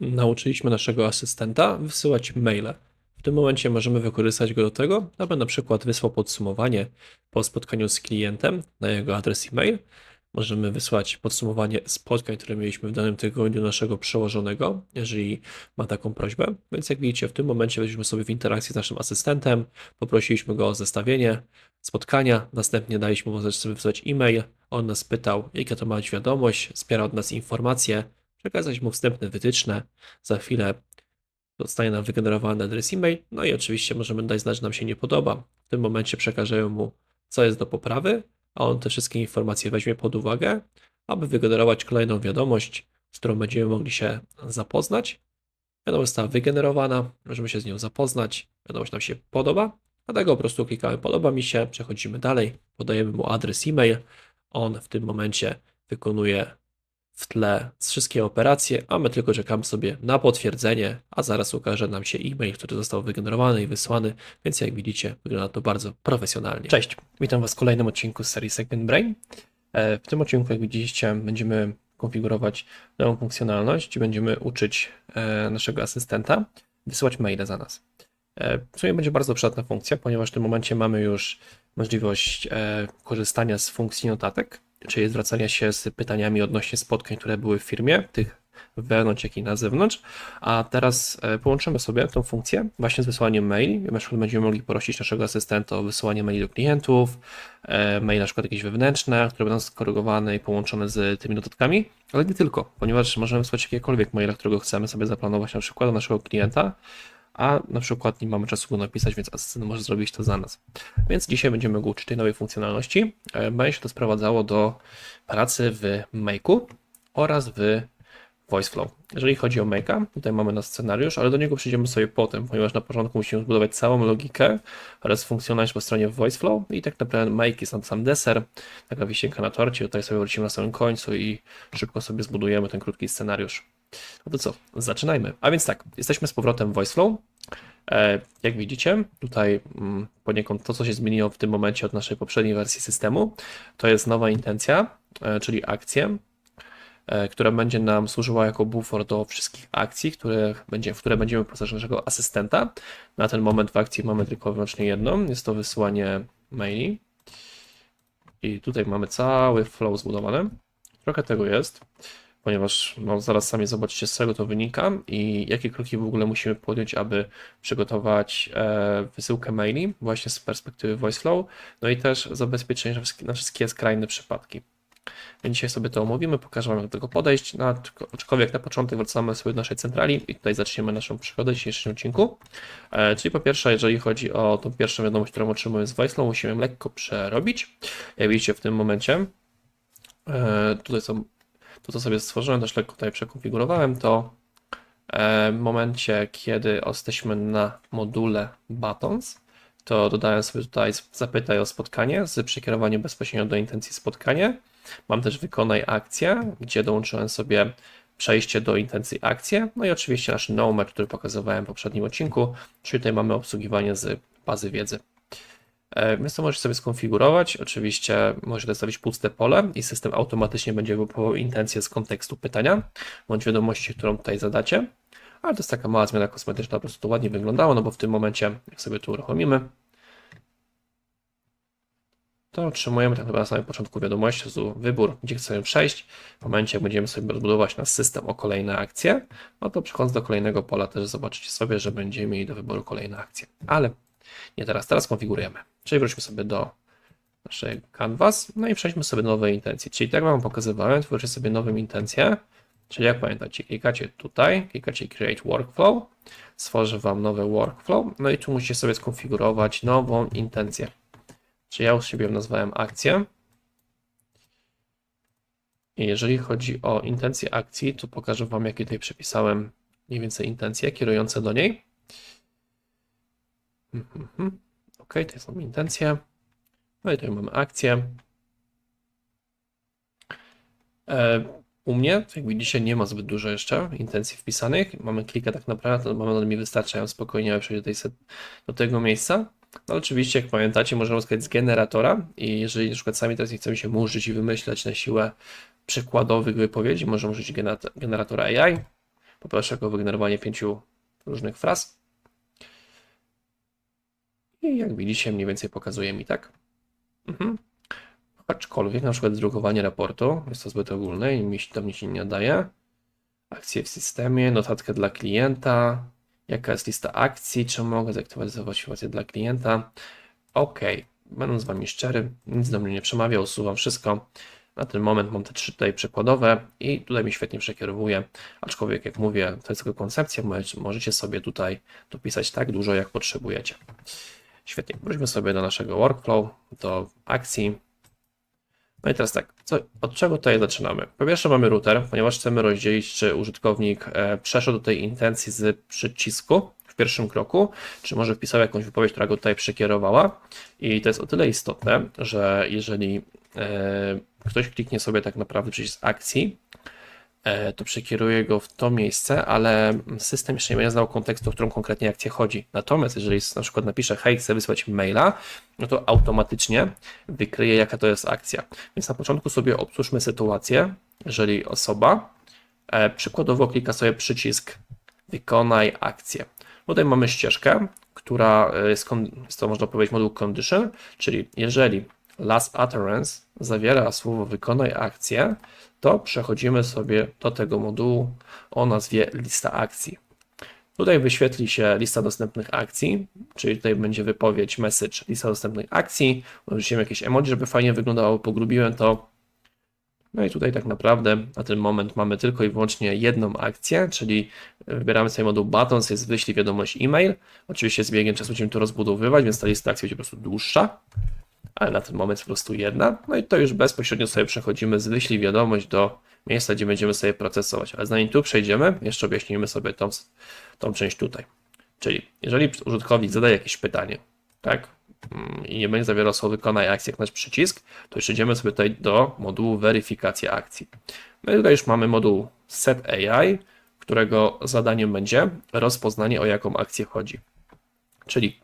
nauczyliśmy naszego asystenta wysyłać maile. W tym momencie możemy wykorzystać go do tego, aby na przykład wysłał podsumowanie po spotkaniu z klientem na jego adres e-mail. Możemy wysłać podsumowanie spotkań, które mieliśmy w danym tygodniu naszego przełożonego, jeżeli ma taką prośbę. Więc jak widzicie, w tym momencie byliśmy sobie w interakcji z naszym asystentem, poprosiliśmy go o zestawienie spotkania, następnie daliśmy mu sobie wysłać e-mail. On nas pytał, jaka to ma być wiadomość, zbiera od nas informacje, przekazać mu wstępne wytyczne. Za chwilę zostanie nam wygenerowany adres e-mail, no i oczywiście możemy dać znać, że nam się nie podoba. W tym momencie przekażemy mu, co jest do poprawy, a on te wszystkie informacje weźmie pod uwagę, aby wygenerować kolejną wiadomość, z którą będziemy mogli się zapoznać. Wiadomość została wygenerowana, możemy się z nią zapoznać, wiadomość nam się podoba, dlatego po prostu klikamy podoba mi się, przechodzimy dalej, podajemy mu adres e-mail, on w tym momencie wykonuje w tle wszystkie operacje, a my tylko czekamy sobie na potwierdzenie, a zaraz ukaże nam się e-mail, który został wygenerowany i wysłany, więc jak widzicie, wygląda to bardzo profesjonalnie. Cześć, witam Was w kolejnym odcinku z serii Second Brain. E, W tym odcinku, jak widzieliście, będziemy konfigurować nową funkcjonalność i będziemy uczyć e, naszego asystenta wysyłać maile za nas. E, W sumie będzie bardzo przydatna funkcja, ponieważ w tym momencie mamy już możliwość korzystania z funkcji notatek, czyli zwracania się z pytaniami odnośnie spotkań, które były w firmie, tych wewnątrz, jak i na zewnątrz. A teraz e, połączymy sobie tą funkcję właśnie z wysłaniem maili. Na przykład będziemy mogli prosić naszego asystenta o wysyłanie maili do klientów, e, maile na przykład jakieś wewnętrzne, które będą skorygowane i połączone z tymi notatkami, ale nie tylko, ponieważ możemy wysłać jakiekolwiek maila, którego chcemy sobie zaplanować na przykład do naszego klienta, a na przykład nie mamy czasu go napisać, więc asystent może zrobić to za nas. Więc dzisiaj będziemy go uczyć tej nowej funkcjonalności. E, Będzie się to sprowadzało do pracy w Make'u oraz w VoiceFlow. Jeżeli chodzi o Make'a, tutaj mamy nasz scenariusz, ale do niego przyjdziemy sobie potem, ponieważ na początku musimy zbudować całą logikę oraz funkcjonalność po stronie VoiceFlow i tak naprawdę Make jest sam deser, taka wisienka na torcie, tutaj sobie wrócimy na samym końcu i szybko sobie zbudujemy ten krótki scenariusz. No to co, zaczynajmy. A więc tak, jesteśmy z powrotem w VoiceFlow. E, Jak widzicie, tutaj mm, poniekąd to, co się zmieniło w tym momencie od naszej poprzedniej wersji systemu, to jest nowa intencja, e, czyli akcje, która będzie nam służyła jako bufor do wszystkich akcji, które, będzie, w które będziemy wprowadzać naszego asystenta. Na ten moment w akcji mamy tylko wyłącznie jedną, jest to wysyłanie maili. I tutaj mamy cały flow zbudowany. Trochę tego jest ponieważ no, zaraz sami zobaczycie, z czego to wynika i jakie kroki w ogóle musimy podjąć, aby przygotować e, wysyłkę maili właśnie z perspektywy VoiceFlow, no i też wszystkie, na wszystkie skrajne przypadki. Dzisiaj sobie to omówimy, pokażę Wam jak do tego podejść, no, aczkolwiek na początek wracamy sobie do naszej centrali i tutaj zaczniemy naszą przygodę w dzisiejszym odcinku. E, czyli po pierwsze, jeżeli chodzi o tą pierwszą wiadomość, którą otrzymujemy z VoiceFlow, musimy ją lekko przerobić. Jak widzicie w tym momencie, e, tutaj są to, co sobie stworzyłem, też lekko tutaj przekonfigurowałem, to e, w momencie, kiedy jesteśmy na module buttons, to dodałem sobie tutaj zapytaj o spotkanie z przekierowaniem bezpośrednio do intencji spotkanie. Mam też wykonaj akcję, gdzie dołączyłem sobie przejście do intencji akcję, no i oczywiście nasz numer, który pokazywałem w poprzednim odcinku, czyli tutaj mamy obsługiwanie z bazy wiedzy. E, Więc to możecie sobie skonfigurować. Oczywiście możecie dostawić puste pole i system automatycznie będzie wypływał intencję z kontekstu pytania bądź wiadomości, którą tutaj zadacie. Ale to jest taka mała zmiana kosmetyczna, po prostu to ładnie wyglądało, no bo w tym momencie, jak sobie tu uruchomimy, to otrzymujemy tak naprawdę na samym początku wiadomość z wybór, gdzie chcemy przejść. W momencie, jak będziemy sobie rozbudować nasz system o kolejne akcje, no to przechodząc do kolejnego pola też zobaczycie sobie, że będziemy mieli do wyboru kolejne akcje. Ale nie teraz, teraz konfigurujemy. Czyli wróćmy sobie do naszej canvas, no i przejdźmy sobie do nowej intencji. Czyli tak Wam pokazywałem, tworzycie sobie nową intencję, czyli jak pamiętacie, klikacie tutaj, klikacie Create Workflow, stworzy Wam nowe workflow, no i tu musicie sobie skonfigurować nową intencję. Czyli ja u siebie ją nazwałem akcję. I jeżeli chodzi o intencję akcji, to pokażę Wam, jakie tutaj przepisałem mniej więcej intencje kierujące do niej. Mhm. Ok, to są intencje. No i tutaj mamy akcję. E, U mnie, jak widzicie, nie ma zbyt dużo jeszcze intencji wpisanych. Mamy kilka tak naprawdę, mamy one mi wystarczają spokojnie, aby przejść do, tej do tego miejsca. No oczywiście, jak pamiętacie, możemy skorzystać z generatora i jeżeli na przykład sami teraz nie chcemy się murzyć i wymyślać na siłę przykładowych wypowiedzi, możemy użyć generatora AI. Poproszę o wygenerowanie pięciu różnych fraz. I jak widzicie, mniej więcej pokazuje mi tak. Mhm. Aczkolwiek na przykład drukowanie raportu jest to zbyt ogólne i mi się mi się nie nadaje. Akcje w systemie, notatkę dla klienta, jaka jest lista akcji, czy mogę zaktualizować informacje dla klienta. OK, będę z Wami szczery, nic do mnie nie przemawia, usuwam wszystko. Na ten moment mam te trzy tutaj przykładowe i tutaj mi świetnie przekierowuje, aczkolwiek jak mówię, to jest tylko koncepcja, możecie sobie tutaj dopisać tak dużo, jak potrzebujecie. Świetnie, wróćmy sobie do naszego workflow, do akcji. No i teraz tak, co, od czego tutaj zaczynamy? Po pierwsze mamy router, ponieważ chcemy rozdzielić, czy użytkownik e, przeszedł do tej intencji z przycisku w pierwszym kroku, czy może wpisał jakąś wypowiedź, która go tutaj przekierowała. I to jest o tyle istotne, że jeżeli e, ktoś kliknie sobie tak naprawdę przycisk akcji, to przekieruje go w to miejsce, ale system jeszcze nie będzie znał kontekstu, o którą konkretnie akcję chodzi. Natomiast jeżeli na przykład napiszę hej, chcę wysłać maila, no to automatycznie wykryje, jaka to jest akcja. Więc na początku sobie obsłużmy sytuację, jeżeli osoba e, przykładowo klika sobie przycisk wykonaj akcję. Tutaj mamy ścieżkę, która e, jest, jest to można powiedzieć moduł condition, czyli jeżeli last utterance zawiera słowo wykonaj akcję, to przechodzimy sobie do tego modułu o nazwie lista akcji. Tutaj wyświetli się lista dostępnych akcji, czyli tutaj będzie wypowiedź message lista dostępnych akcji. Użyłem jakieś emoji, żeby fajnie wyglądało, pogrubiłem to. No i tutaj tak naprawdę na ten moment mamy tylko i wyłącznie jedną akcję, czyli wybieramy sobie moduł buttons, jest wyślij wiadomość e-mail. Oczywiście z biegiem czasu będziemy to rozbudowywać, więc ta lista akcji będzie po prostu dłuższa, ale na ten moment po prostu jedna. No i to już bezpośrednio sobie przechodzimy z wyślij wiadomość do miejsca, gdzie będziemy sobie procesować. Ale zanim tu przejdziemy, jeszcze objaśnimy sobie tą, tą część tutaj. Czyli jeżeli użytkownik zadaje jakieś pytanie, tak, mm, i nie będzie zawierał słowa wykonaj akcję jak nasz przycisk, to już idziemy sobie tutaj do modułu weryfikacja akcji. No i tutaj już mamy moduł set AI, którego zadaniem będzie rozpoznanie o jaką akcję chodzi. Czyli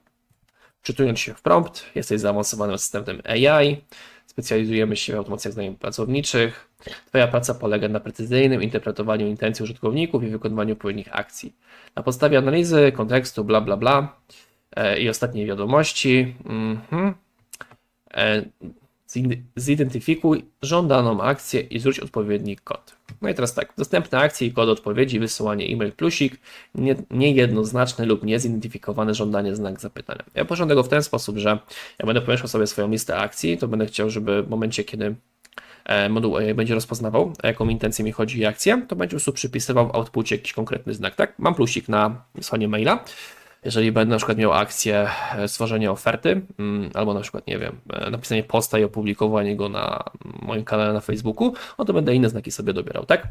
Czytując się w prompt, jesteś zaawansowanym systemem AI, specjalizujemy się w automacjach zadań pracowniczych. Twoja praca polega na precyzyjnym interpretowaniu intencji użytkowników i wykonywaniu odpowiednich akcji. Na podstawie analizy, kontekstu, bla bla bla e, i ostatniej wiadomości, mhm, e, zid- zidentyfikuj żądaną akcję i zwróć odpowiedni kod. No i teraz tak, dostępne akcje i kod odpowiedzi, wysyłanie e-mail plusik, nie, niejednoznaczne lub niezidentyfikowane żądanie znak zapytania. Ja porządek go w ten sposób, że ja będę pomieszczał sobie swoją listę akcji, to będę chciał, żeby w momencie, kiedy e, moduł AI będzie rozpoznawał, o jaką intencję mi chodzi i akcję, to będzie po prostu przypisywał w outpucie jakiś konkretny znak, tak? Mam plusik na wysłanie maila. Jeżeli będę na przykład miał akcję e, stworzenia oferty, mm, albo na przykład, nie wiem, e, napisanie posta i opublikowanie go na moim kanale na Facebooku, no to będę inne znaki sobie dobierał, tak?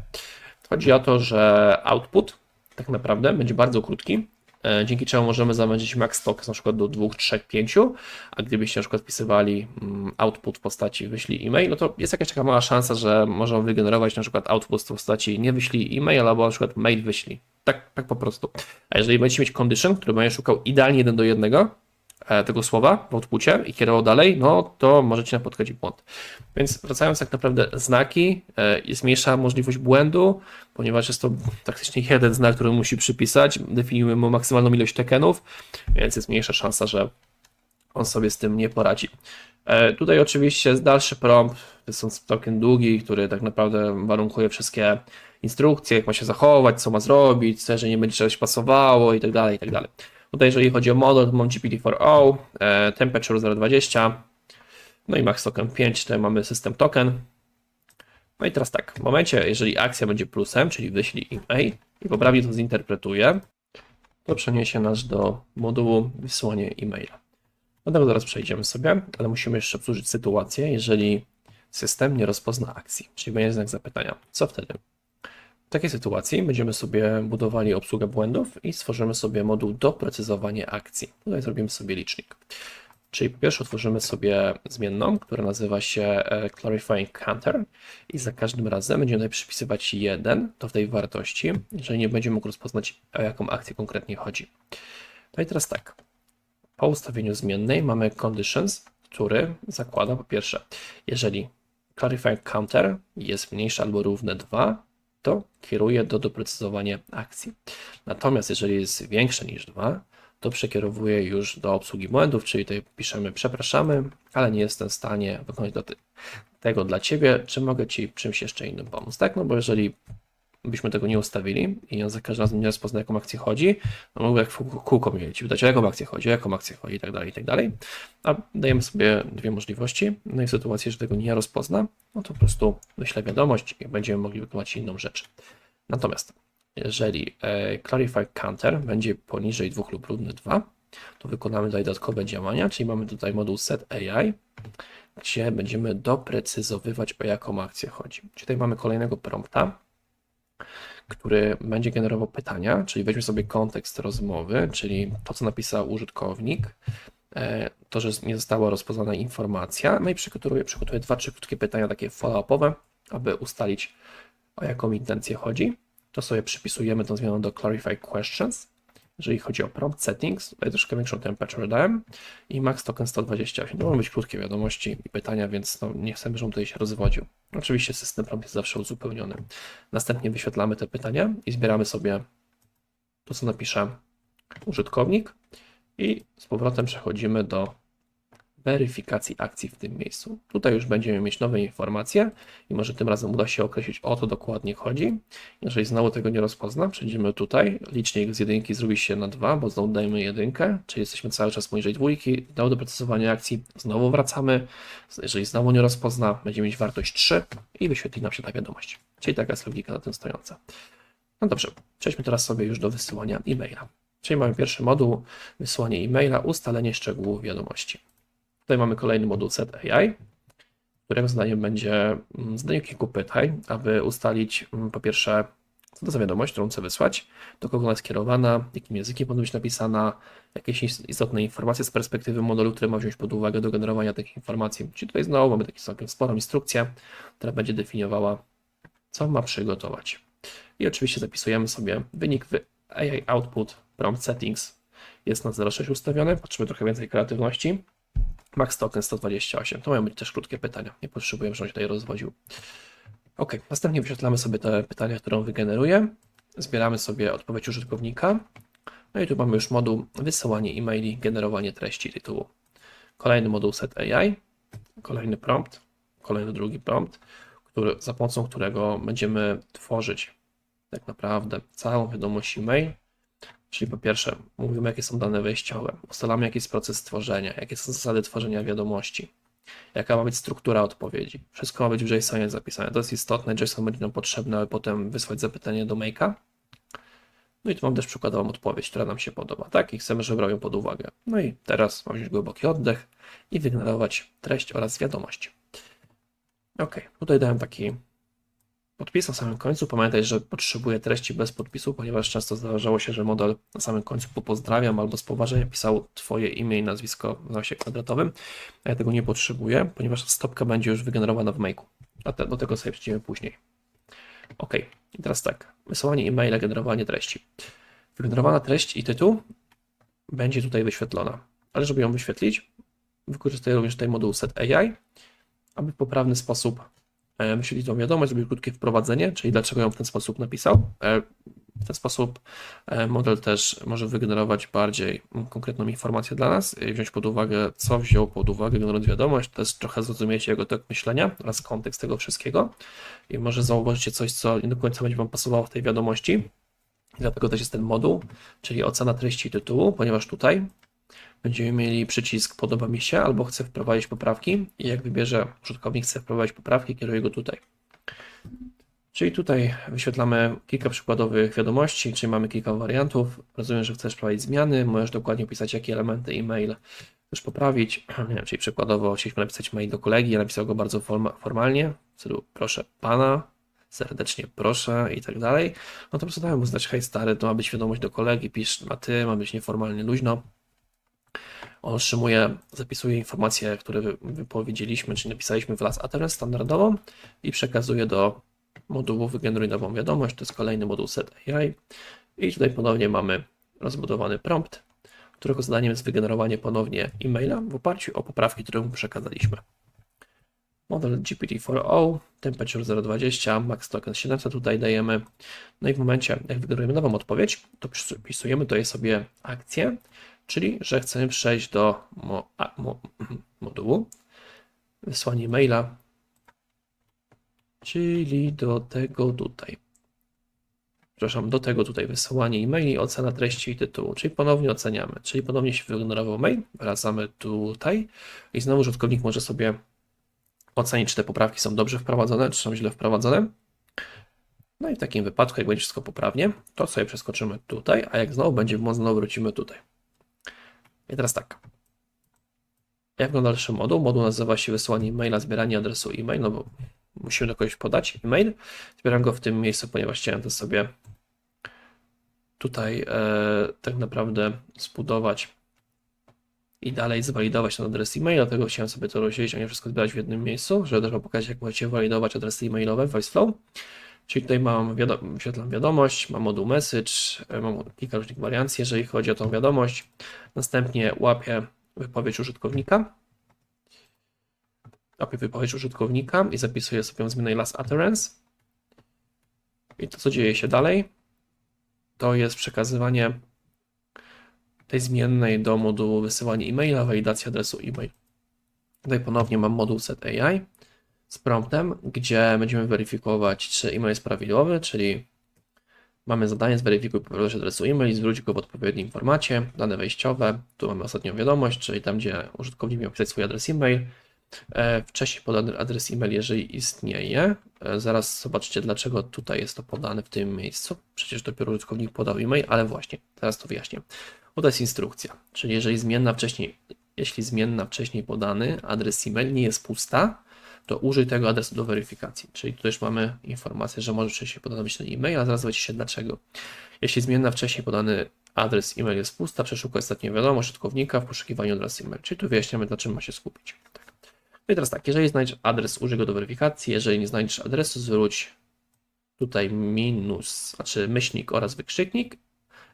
Chodzi o to, że output tak naprawdę będzie bardzo krótki, dzięki czemu możemy zamęczyć max token na przykład do 2, 3, 5, a gdybyście na przykład wpisywali mm, output w postaci wyślij e-mail, no to jest jakaś taka mała szansa, że możemy wygenerować na przykład output w postaci nie wyślij e-mail, albo na przykład mail wyślij. Tak, tak po prostu. A jeżeli będziecie mieć condition, który będzie szukał idealnie jeden do jednego e, tego słowa w outpucie i kierował dalej, no to możecie napotkać błąd. Więc wracając tak naprawdę znaki, e, jest mniejsza możliwość błędu, ponieważ jest to praktycznie jeden znak, który musi przypisać, definiujemy maksymalną ilość tokenów, więc jest mniejsza szansa, że on sobie z tym nie poradzi. E, Tutaj oczywiście dalszy prompt, jest całkiem długi, który tak naprawdę warunkuje wszystkie instrukcje, jak ma się zachować, co ma zrobić, że nie będzie czegoś pasowało i tak dalej, i tak dalej. Tutaj jeżeli chodzi o model, to mam GPT-4o, e, temperature 0.20, no i max token 5, tutaj mamy system token. No i teraz tak, w momencie, jeżeli akcja będzie plusem, czyli wyślij e-mail i poprawnie to zinterpretuje, to przeniesie nas do modułu wysłanie e-maila. Do tego zaraz przejdziemy sobie, ale musimy jeszcze obsłużyć sytuację, jeżeli system nie rozpozna akcji, czyli będzie znak zapytania. Co wtedy? W takiej sytuacji będziemy sobie budowali obsługę błędów i stworzymy sobie moduł doprecyzowanie akcji. Tutaj zrobimy sobie licznik. Czyli po pierwsze otworzymy sobie zmienną, która nazywa się e, Clarifying Counter i za każdym razem będziemy tutaj przypisywać 1 do tej wartości, jeżeli nie będzie mógł rozpoznać o jaką akcję konkretnie chodzi. No i teraz tak, po ustawieniu zmiennej mamy conditions, który zakłada po pierwsze, jeżeli clarifying counter jest mniejsze albo równe 2, to kieruje do doprecyzowania akcji. Natomiast jeżeli jest większe niż 2, to przekierowuje już do obsługi błędów, czyli tutaj piszemy przepraszamy, ale nie jestem w stanie wykonać do te- tego dla Ciebie, czy mogę Ci czymś jeszcze innym pomóc, tak? No bo jeżeli byśmy tego nie ustawili i on za każdym razem nie rozpozna, jaką akcję chodzi, no mógłby jak kółko Ci wydać, o jaką akcję chodzi, o jaką akcję chodzi i tak dalej, i tak dalej. A dajemy sobie dwie możliwości. No i w sytuacji, że tego nie rozpozna, no to po prostu wyślę wiadomość i będziemy mogli wykonać inną rzecz. Natomiast jeżeli e, Clarify Counter będzie poniżej 2 lub równy 2, to wykonamy tutaj dodatkowe działania, czyli mamy tutaj moduł Set AI, gdzie będziemy doprecyzowywać o jaką akcję chodzi. Czyli tutaj mamy kolejnego prompta, który będzie generował pytania, czyli weźmy sobie kontekst rozmowy, czyli to, co napisał użytkownik, e, to, że nie została rozpoznana informacja, no i przygotuję, przygotuję dwa, trzy krótkie pytania, takie follow-upowe, aby ustalić, o jaką intencję chodzi. To sobie przypisujemy tą zmianę do Clarify Questions. Jeżeli chodzi o prompt settings, tutaj troszkę większą temperature dałem i max token 128. To mogą być krótkie wiadomości i pytania, więc no, nie chcemy, żeby on tutaj się rozwodził. Oczywiście system prompt jest zawsze uzupełniony. Następnie wyświetlamy te pytania i zbieramy sobie to, co napisze użytkownik i z powrotem przechodzimy do weryfikacji akcji w tym miejscu. Tutaj już będziemy mieć nowe informacje i może tym razem uda się określić o co dokładnie chodzi. Jeżeli znowu tego nie rozpozna, przejdziemy tutaj, licznik z jedynki zrobi się na 2, bo znowu dajemy jedynkę, czyli jesteśmy cały czas poniżej dwójki, dało doprecyzowanie akcji, znowu wracamy, jeżeli znowu nie rozpozna, będziemy mieć wartość 3 i wyświetli nam się ta wiadomość. Czyli taka jest logika na tym stojąca. No dobrze, przejdźmy teraz sobie już do wysyłania e-maila. Czyli mamy pierwszy moduł, wysłanie e-maila, ustalenie szczegółów wiadomości. Tutaj mamy kolejny moduł Set AI, którego zadaniem będzie mm, zadanie kilku pytań, aby ustalić mm, po pierwsze, co to za wiadomość, którą chcę wysłać, do kogo ona jest kierowana, jakim językiem powinna być napisana, jakieś is- istotne informacje z perspektywy modelu, które ma wziąć pod uwagę do generowania tych informacji. Czyli tutaj znowu mamy taką całkiem sporą instrukcję, która będzie definiowała, co ma przygotować. I oczywiście zapisujemy sobie wynik w AI Output Prompt Settings. Jest na 0,6 ustawiony, patrzymy trochę więcej kreatywności. Max token 128. To mają być też krótkie pytania. Nie potrzebujemy, żebym się tutaj rozwodził. Ok, następnie wyświetlamy sobie te pytania, które on wygeneruje. Zbieramy sobie odpowiedź użytkownika. No i tu mamy już moduł wysyłanie e-maili, generowanie treści tytułu. Kolejny moduł set AI, kolejny prompt, kolejny drugi prompt, który, za pomocą którego będziemy tworzyć tak naprawdę całą wiadomość e-mail, Czyli po pierwsze, mówimy, jakie są dane wejściowe, ustalamy, jaki jest proces tworzenia, jakie są zasady tworzenia wiadomości, jaka ma być struktura odpowiedzi. Wszystko ma być w JSONie zapisane. To jest istotne. JSON będzie nam potrzebny, aby potem wysłać zapytanie do Make'a. No i tu mam też przykładową odpowiedź, która nam się podoba, tak? I chcemy, żeby brał ją pod uwagę. No i teraz mam wziąć głęboki oddech i wygenerować treść oraz wiadomość. Ok, tutaj dałem taki podpis na samym końcu. Pamiętaj, że potrzebuję treści bez podpisu, ponieważ często zdarzało się, że model na samym końcu po pozdrawiam albo z poważeniem pisał Twoje imię i nazwisko w nawiasie kwadratowym. A ja tego nie potrzebuję, ponieważ stopka będzie już wygenerowana w make'u. A te, do tego sobie przejdziemy później. Ok, i teraz tak. Wysyłanie e-maila, generowanie treści. Wygenerowana treść i tytuł będzie tutaj wyświetlona. Ale żeby ją wyświetlić, wykorzystuję również tutaj moduł set AI, aby w poprawny sposób e, wyświetlić tą wiadomość, zrobić krótkie wprowadzenie, czyli dlaczego ją w ten sposób napisał. E, W ten sposób e, model też może wygenerować bardziej konkretną informację dla nas i wziąć pod uwagę, co wziął pod uwagę generując wiadomość, jest trochę zrozumiecie jego tok myślenia oraz kontekst tego wszystkiego i może zauważycie coś, co nie do końca będzie Wam pasowało w tej wiadomości. I dlatego też jest ten moduł, czyli ocena treści tytułu, ponieważ tutaj będziemy mieli przycisk podoba mi się albo chcę wprowadzić poprawki i jak wybierze użytkownik chce wprowadzić poprawki, kieruję go tutaj. Czyli tutaj wyświetlamy kilka przykładowych wiadomości, czyli mamy kilka wariantów. Rozumiem, że chcesz wprowadzić zmiany, możesz dokładnie opisać, jakie elementy e-mail chcesz poprawić. Nie wiem, czyli przykładowo chcieliśmy napisać mail do kolegi, ja napisał go bardzo forma- formalnie, w stylu proszę pana, serdecznie proszę i tak dalej. No to po prostu dałem mu znać, hej stary, to ma być wiadomość do kolegi, pisz na ty, ma być nieformalnie, luźno. On otrzymuje, zapisuje informacje, które wy- wypowiedzieliśmy, czyli napisaliśmy w las address standardową i przekazuje do modułu wygeneruj nową wiadomość, to jest kolejny moduł set AI i tutaj ponownie mamy rozbudowany prompt, którego zadaniem jest wygenerowanie ponownie e-maila w oparciu o poprawki, które mu przekazaliśmy. Model GPT-4o, temperature 020, max token 700 tutaj dajemy. No i w momencie, jak wygenerujemy nową odpowiedź, to wpisujemy tutaj sobie akcję, czyli że chcemy przejść do mo, a, mo, modułu, wysłanie maila, czyli do tego tutaj. Przepraszam, do tego tutaj wysyłanie e-maili, ocena treści i tytułu, czyli ponownie oceniamy, czyli ponownie się wygenerował mail, wracamy tutaj. I znowu użytkownik może sobie ocenić, czy te poprawki są dobrze wprowadzone, czy są źle wprowadzone. No i w takim wypadku, jak będzie wszystko poprawnie, to sobie przeskoczymy tutaj, a jak znowu będzie w wrócimy tutaj. I teraz tak. Jak wygląda dalszy moduł? Moduł nazywa się wysłanie maila, zbieranie adresu e-mail, no bo musimy do kogoś podać e-mail. Zbieram go w tym miejscu, ponieważ chciałem to sobie tutaj e, tak naprawdę zbudować i dalej zwalidować ten adres e-mail, dlatego chciałem sobie to rozdzielić, a nie wszystko zbierać w jednym miejscu, żeby też pokazać, jak możecie walidować adresy e-mailowe w VoiceFlow. Czyli tutaj mam wiadom wyświetlam wiadomość, mam moduł message, e, mam kilka różnych wariancji, jeżeli chodzi o tą wiadomość. Następnie łapię wypowiedź użytkownika. Łapię wypowiedź użytkownika i zapisuję sobie zmianę last utterance. I to, co dzieje się dalej, to jest przekazywanie tej zmiennej do modułu wysyłanie e-maila, walidacja adresu e-mail. Tutaj ponownie mam moduł set AI z promptem, gdzie będziemy weryfikować, czy e-mail jest prawidłowy, czyli mamy zadanie zweryfikuj poprawność adresu e-mail i zwróć go w odpowiednim formacie, dane wejściowe, tu mamy ostatnią wiadomość, czyli tam, gdzie użytkownik miał pisać swój adres e-mail, e, wcześniej podany adres e-mail, jeżeli istnieje. E, zaraz zobaczycie, dlaczego tutaj jest to podane w tym miejscu. Przecież dopiero użytkownik podał e-mail, ale właśnie, teraz to wyjaśnię bo to jest instrukcja. Czyli jeżeli zmienna wcześniej, jeśli zmienna wcześniej podany adres e-mail nie jest pusta, to użyj tego adresu do weryfikacji. Czyli tu już mamy informację, że może wcześniej podany być ten e-mail, a zaraz się dlaczego. Jeśli zmienna wcześniej podany adres e-mail jest pusta, przeszukaj ostatnią wiadomość użytkownika w poszukiwaniu adresu e-mail. Czyli tu wyjaśniamy, na czym ma się skupić. Tak. No i teraz tak, jeżeli znajdziesz adres, użyj go do weryfikacji. Jeżeli nie znajdziesz adresu, zwróć tutaj minus, znaczy myślnik oraz wykrzyknik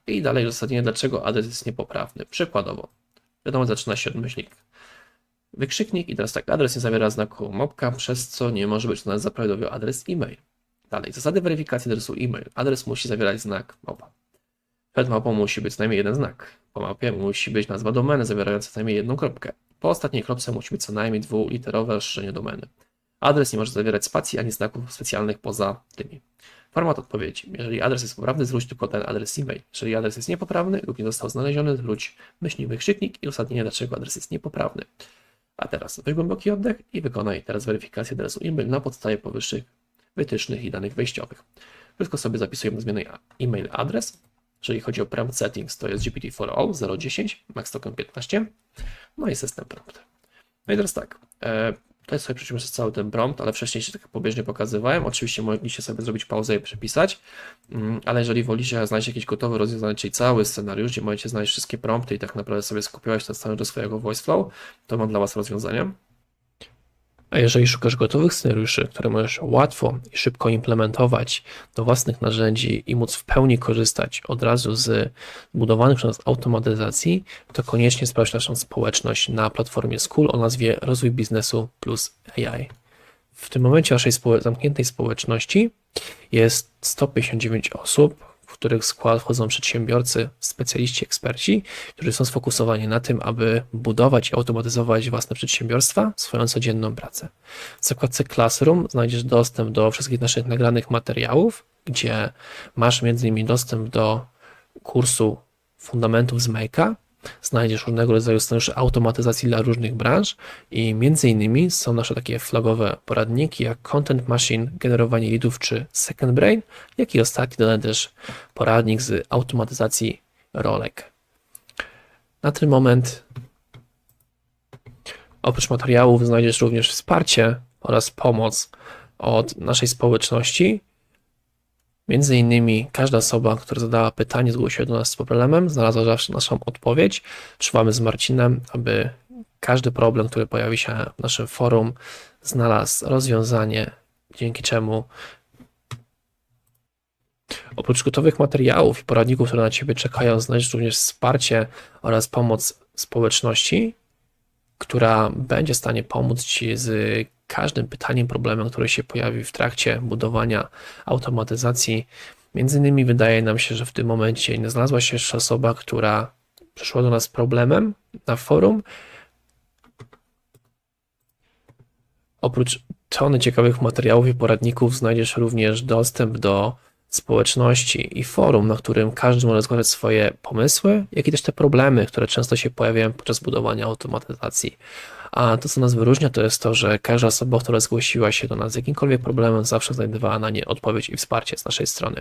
i dalej uzasadnienie, dlaczego adres jest niepoprawny. Przykładowo, wiadomo, zaczyna się od myślnik wykrzyknik i teraz tak, adres nie zawiera znaku mopka, przez co nie może być uznany za prawidłowy adres e-mail. Dalej, zasady weryfikacji adresu e-mail. Adres musi zawierać znak małpa. Przed małpą musi być co najmniej jeden znak. Po małpie musi być nazwa domeny zawierająca co najmniej jedną kropkę. Po ostatniej kropce musi być co najmniej dwuliterowe rozszerzenie domeny. Adres nie może zawierać spacji ani znaków specjalnych poza tymi. Format odpowiedzi. Jeżeli adres jest poprawny, zwróć tylko ten adres e-mail. Jeżeli adres jest niepoprawny lub nie został znaleziony, zwróć myślnik wykrzyknik i uzasadnienie, dlaczego adres jest niepoprawny. A teraz weź głęboki oddech i wykonaj teraz weryfikację adresu e-mail na podstawie powyższych wytycznych i danych wejściowych. Wszystko sobie zapisujemy zmiany e-mail adres. Jeżeli chodzi o prompt settings, to jest GPT-4o 010, max token 15, no i system prompt. No i teraz tak, e, Tutaj sobie przeczytamy przez cały ten prompt, ale wcześniej się tak pobieżnie pokazywałem. Oczywiście mogliście sobie zrobić pauzę i przepisać, mm, ale jeżeli wolicie znaleźć jakieś gotowe rozwiązanie, czyli cały scenariusz, gdzie możecie znaleźć wszystkie prompty i tak naprawdę sobie skopiować to scenariusz do swojego voice to mam dla Was rozwiązanie. A jeżeli szukasz gotowych scenariuszy, które możesz łatwo i szybko implementować do własnych narzędzi i móc w pełni korzystać od razu z budowanych przez nas automatyzacji, to koniecznie sprawdź naszą społeczność na platformie School o nazwie Rozwój Biznesu plus AI. W tym momencie naszej zamkniętej społeczności jest 159 osób, w których skład wchodzą przedsiębiorcy, specjaliści, eksperci, którzy są sfokusowani na tym, aby budować i automatyzować własne przedsiębiorstwa, swoją codzienną pracę. W zakładce Classroom znajdziesz dostęp do wszystkich naszych nagranych materiałów, gdzie masz m.in. dostęp do kursu fundamentów z Make'a, znajdziesz różnego rodzaju scenariusze automatyzacji dla różnych branż i między innymi są nasze takie flagowe poradniki jak Content Machine, generowanie leadów czy Second Brain, jak i ostatni też poradnik z automatyzacji rolek. Na ten moment oprócz materiałów znajdziesz również wsparcie oraz pomoc od naszej społeczności, Między innymi każda osoba, która zadała pytanie, zgłosiła do nas z problemem, znalazła zawsze naszą odpowiedź. Trwamy z Marcinem, aby każdy problem, który pojawi się w naszym forum, znalazł rozwiązanie, dzięki czemu oprócz gotowych materiałów i poradników, które na Ciebie czekają, znajdziesz również wsparcie oraz pomoc społeczności, która będzie w stanie pomóc Ci z każdym pytaniem, problemem, który się pojawi w trakcie budowania automatyzacji. Między innymi wydaje nam się, że w tym momencie nie znalazła się jeszcze osoba, która przyszła do nas problemem na forum. Oprócz tony ciekawych materiałów i poradników znajdziesz również dostęp do społeczności i forum, na którym każdy może zgłaszać swoje pomysły, jak i też te problemy, które często się pojawiają podczas budowania automatyzacji. A to, co nas wyróżnia, to jest to, że każda osoba, która zgłosiła się do nas z jakimkolwiek problemem, zawsze znajdowała na nie odpowiedź i wsparcie z naszej strony.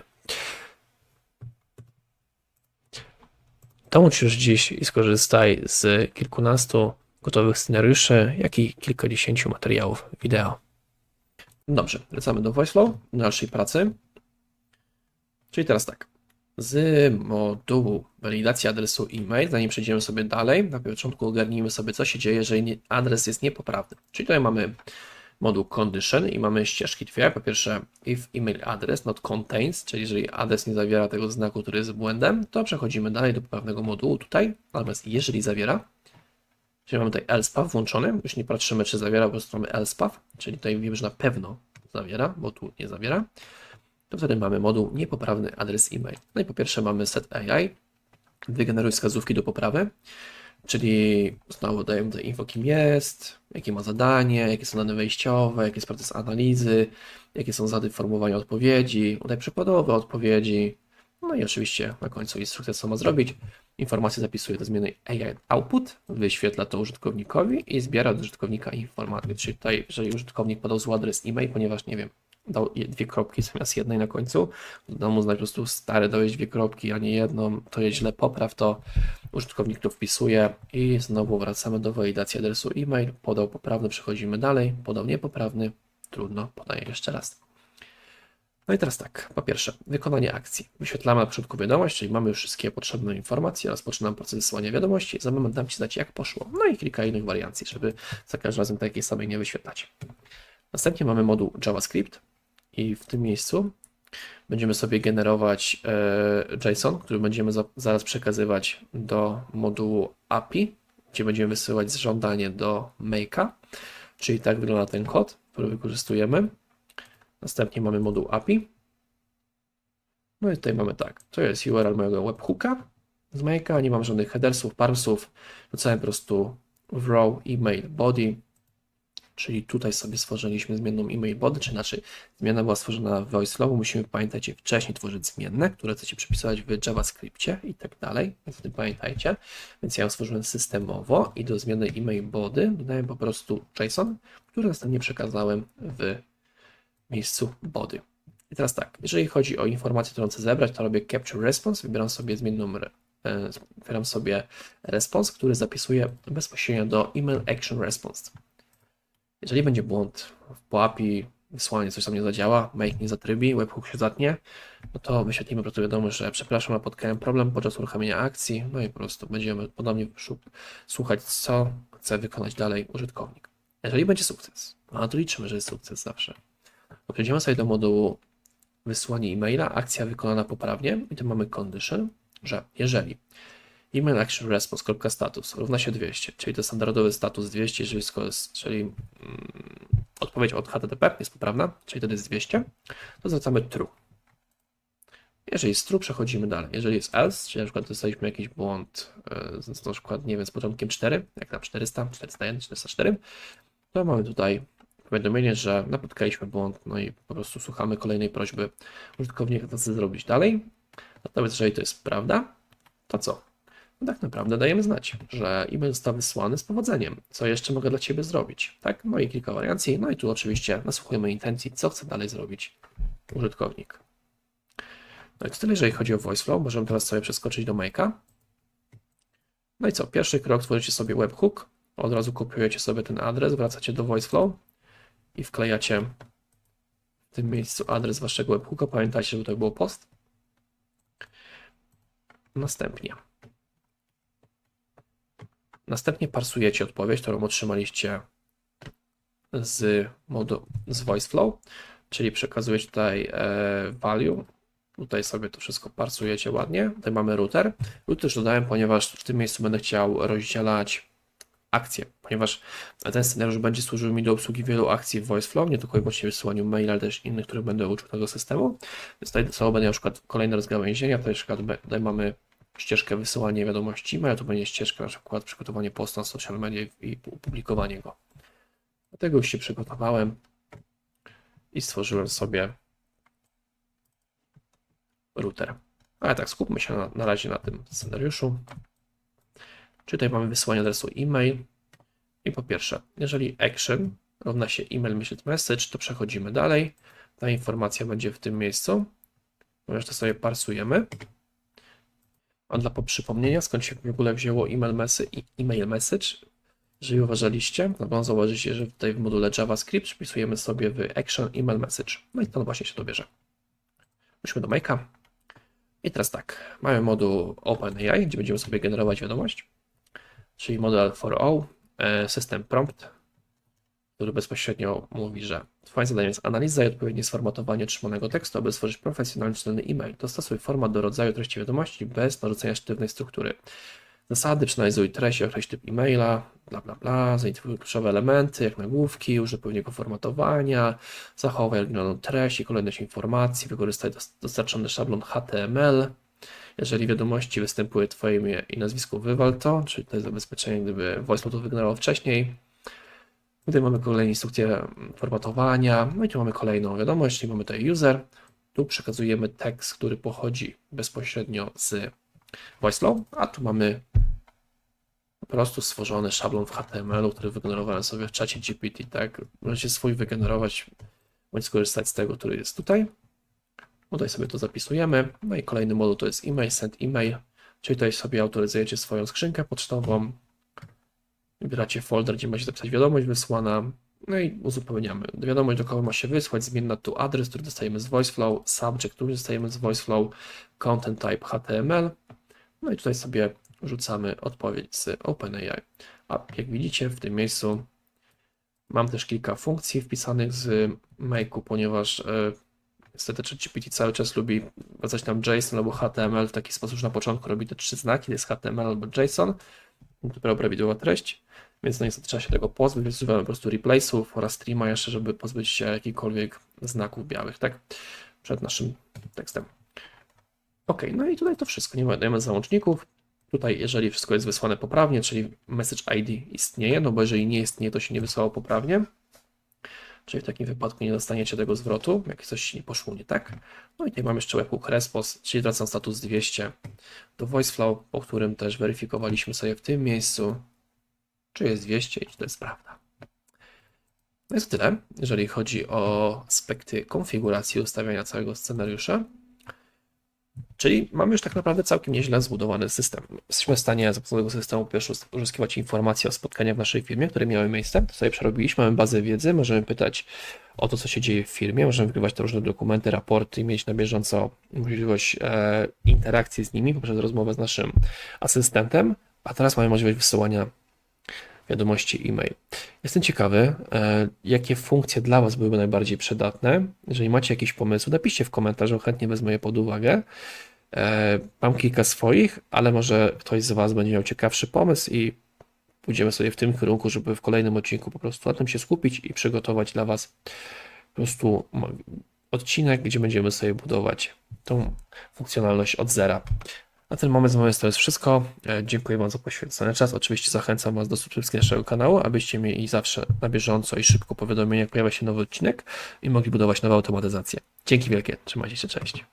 Dołącz już dziś i skorzystaj z kilkunastu gotowych scenariuszy, jak i kilkudziesięciu materiałów wideo. Dobrze, wracamy do VoiceFlow, do naszej pracy. Czyli teraz tak. Z modułu walidacji adresu e-mail, zanim przejdziemy sobie dalej, na początku ogarnijmy sobie, co się dzieje, jeżeli adres jest niepoprawny. Czyli tutaj mamy moduł condition i mamy ścieżki dwie. Po pierwsze, if email address not contains, czyli jeżeli adres nie zawiera tego znaku, który jest błędem, to przechodzimy dalej do poprawnego modułu tutaj. Natomiast jeżeli zawiera, czyli mamy tutaj elsepath włączony, już nie patrzymy, czy zawiera, po prostu mamy elsepath, czyli tutaj wiemy, że na pewno zawiera, bo tu nie zawiera to wtedy mamy moduł niepoprawny adres e-mail. No i po pierwsze mamy set AI, wygeneruj wskazówki do poprawy, czyli znowu dajemy tutaj info, kim jest, jakie ma zadanie, jakie są dane wejściowe, jaki jest proces analizy, jakie są zasady formułowania odpowiedzi, udaj przykładowe odpowiedzi, no i oczywiście na końcu instrukcja, co ma zrobić. Informację zapisuje do zmiany AI output, wyświetla to użytkownikowi i zbiera od użytkownika informacje. Czyli tutaj, jeżeli użytkownik podał zły adres e-mail, ponieważ nie wiem, dał dwie kropki zamiast jednej na końcu, dał mu znać po prostu stary, dałeś dwie kropki, a nie jedną, to jest źle, popraw to, użytkownik to wpisuje i znowu wracamy do walidacji adresu e-mail, podał poprawny, przechodzimy dalej, podał niepoprawny, trudno, podaję jeszcze raz. No i teraz tak, po pierwsze, wykonanie akcji. Wyświetlamy na początku wiadomość, czyli mamy już wszystkie potrzebne informacje, rozpoczynam proces wysyłania wiadomości, za moment dam Ci znać jak poszło. No i kilka innych wariancji, żeby za każdym razem takiej samej nie wyświetlać. Następnie mamy moduł JavaScript i w tym miejscu będziemy sobie generować e, JSON, który będziemy za, zaraz przekazywać do modułu API, gdzie będziemy wysyłać żądanie do Make'a, czyli tak wygląda ten kod, który wykorzystujemy. Następnie mamy moduł API. No i tutaj mamy tak, to jest URL mojego webhooka z Make'a, nie mam żadnych headersów, parsów, wrzucałem po prostu w row email body, czyli tutaj sobie stworzyliśmy zmienną email body, czy inaczej zmiana była stworzona w VoiceFlow, musimy pamiętajcie wcześniej tworzyć zmienne, które chcecie przypisywać w JavaScriptie i tak dalej, więc o tym pamiętajcie. Więc ja ją stworzyłem systemowo i do zmiany email body dodałem po prostu JSON, który następnie przekazałem w miejscu body. I teraz tak, jeżeli chodzi o informację, którą chcę zebrać, to robię capture response, wybieram sobie zmienną, e, wybieram sobie response, który zapisuję bezpośrednio do email action response. Jeżeli będzie błąd w API, wysłanie coś tam nie zadziała, make nie zatrybi, webhook się zatnie, no to wyświetlimy po prostu wiadomość, że przepraszam, napotkałem problem podczas uruchamiania akcji, no i po prostu będziemy ponownie słuchać, co chce wykonać dalej użytkownik. Jeżeli będzie sukces, no a to liczymy, że jest sukces zawsze, to przejdziemy sobie do modułu wysłanie e-maila, akcja wykonana poprawnie i tu mamy condition, że jeżeli email action response.status równa się 200, czyli to standardowy status 200, jeżeli, czyli mm, odpowiedź od HTTP jest poprawna, czyli to jest 200, to zwracamy true. Jeżeli jest true, przechodzimy dalej. Jeżeli jest else, czyli na przykład dostaliśmy jakiś błąd, z, na przykład, nie wiem, z początkiem 4, jak na 400, 401, 404, to mamy tutaj powiadomienie, że napotkaliśmy błąd, no i po prostu słuchamy kolejnej prośby użytkownika, co chce zrobić dalej. Natomiast jeżeli to jest prawda, to co? Tak naprawdę dajemy znać, że e-mail został wysłany z powodzeniem. Co jeszcze mogę dla Ciebie zrobić? Tak, no i kilka wariancji. No i tu oczywiście nasłuchujemy intencji, co chce dalej zrobić użytkownik. No i to tyle, jeżeli chodzi o VoiceFlow. Możemy teraz sobie przeskoczyć do Make'a. No i co? Pierwszy krok, tworzycie sobie webhook. Od razu kopiujecie sobie ten adres, wracacie do VoiceFlow i wklejacie w tym miejscu adres Waszego webhooka. Pamiętajcie, że tutaj było post. Następnie Następnie parsujecie odpowiedź, którą otrzymaliście z modu z VoiceFlow, czyli przekazujecie tutaj e, value. Tutaj sobie to wszystko parsujecie ładnie. Tutaj mamy router. Router też dodałem, ponieważ w tym miejscu będę chciał rozdzielać akcje, ponieważ ten scenariusz będzie służył mi do obsługi wielu akcji w VoiceFlow, nie tylko i wyłącznie wysyłaniu maila, ale też innych, które będę uczył tego systemu. Więc tutaj słowo będzie na przykład kolejne rozgałęzienia, tutaj na przykład tutaj mamy ścieżkę wysyłania wiadomości e-mail, to będzie ścieżka na przykład przygotowanie postu na social media i opublikowanie go. Dlatego już się przygotowałem i stworzyłem sobie router. Ale tak, skupmy się na, na razie na tym scenariuszu. Czyli tutaj mamy wysłanie adresu e-mail. I po pierwsze, jeżeli action równa się email message, to przechodzimy dalej. Ta informacja będzie w tym miejscu. Ponieważ to sobie parsujemy. A dla przypomnienia, skąd się w ogóle wzięło email message i email message, jeżeli uważaliście, no bo zauważycie, że tutaj w module JavaScript wpisujemy sobie w action email message. No i stąd właśnie się to bierze. Wróćmy do Make'a. I teraz tak, mamy moduł OpenAI, gdzie będziemy sobie generować wiadomość, czyli model for all, e, system prompt, który bezpośrednio mówi, że Twoim zadaniem jest analiza i odpowiednie sformatowanie otrzymanego tekstu, aby stworzyć profesjonalny czytelny e-mail. Dostosuj format do rodzaju treści wiadomości bez narzucenia sztywnej struktury. Zasady, przeanalizuj treść, określ typ e-maila, bla bla bla, zidentyfikuj kluczowe elementy, jak nagłówki, użyj odpowiedniego formatowania, zachowaj oryginalną treść i kolejność informacji, wykorzystaj dos- dostarczony szablon HTML. Jeżeli wiadomości występuje Twoje imię i nazwisko, wywal to, czyli to jest zabezpieczenie, gdyby VoiceMod to wygenerował wcześniej. Tutaj mamy kolejne instrukcje formatowania, no i tu mamy kolejną wiadomość, czyli mamy tutaj user. Tu przekazujemy tekst, który pochodzi bezpośrednio z VoiceFlow, a tu mamy po prostu stworzony szablon w HTML-u, który wygenerowałem sobie w czacie GPT, tak? Możecie swój wygenerować, bądź skorzystać z tego, który jest tutaj. Tutaj sobie to zapisujemy. No i kolejny moduł to jest email, send email, czyli tutaj sobie autoryzujecie swoją skrzynkę pocztową, wybieracie folder, gdzie macie zapisać wiadomość wysłana, no i uzupełniamy. Wiadomość, do kogo ma się wysłać, zmienna tu adres, który dostajemy z VoiceFlow, subject, który dostajemy z VoiceFlow, content type HTML, no i tutaj sobie rzucamy odpowiedź z OpenAI. A jak widzicie w tym miejscu mam też kilka funkcji wpisanych z Make'u, ponieważ e, niestety ChatGPT cały czas lubi wracać nam JSON albo HTML w taki sposób, że na początku robi te trzy znaki, to jest HTML albo JSON, dopiero prawidłowa treść, więc no niestety trzeba się tego pozbyć, więc używamy po prostu replace'ów oraz streama jeszcze, żeby pozbyć się jakichkolwiek znaków białych, tak, przed naszym tekstem. Ok, no i tutaj to wszystko, nie ma załączników. Tutaj, jeżeli wszystko jest wysłane poprawnie, czyli message ID istnieje, no bo jeżeli nie istnieje, to się nie wysłało poprawnie. Czyli w takim wypadku nie dostaniecie tego zwrotu, jak coś nie poszło nie tak. No i tutaj mamy jeszcze webhook response, czyli wracam status 200 do VoiceFlow, po którym też weryfikowaliśmy sobie w tym miejscu, czy jest 200 i czy to jest prawda. No jest tyle, jeżeli chodzi o aspekty konfiguracji ustawiania całego scenariusza. Czyli mamy już tak naprawdę całkiem nieźle zbudowany system. Jesteśmy w stanie za pomocą tego systemu pierwszy uzyskiwać informacje o spotkaniach w naszej firmie, które miały miejsce. To sobie przerobiliśmy, mamy bazę wiedzy, możemy pytać o to, co się dzieje w firmie, możemy wykrywać te różne dokumenty, raporty mieć na bieżąco możliwość e, interakcji z nimi poprzez rozmowę z naszym asystentem. A teraz mamy możliwość wysyłania wiadomości e-mail. Jestem ciekawy, e, jakie funkcje dla Was byłyby najbardziej przydatne. Jeżeli macie jakieś pomysły, napiszcie w komentarzu, chętnie wezmę je pod uwagę. E, Mam kilka swoich, ale może ktoś z Was będzie miał ciekawszy pomysł i pójdziemy sobie w tym kierunku, żeby w kolejnym odcinku po prostu na tym się skupić i przygotować dla Was po prostu odcinek, gdzie będziemy sobie budować tą funkcjonalność od zera. Na ten moment z mojej strony jest wszystko. E, Dziękuję Wam za poświęcony czas. Oczywiście zachęcam Was do subskrypcji naszego kanału, abyście mieli zawsze na bieżąco i szybko powiadomienia, jak pojawia się nowy odcinek i mogli budować nowe automatyzacje. Dzięki wielkie, trzymajcie się, cześć.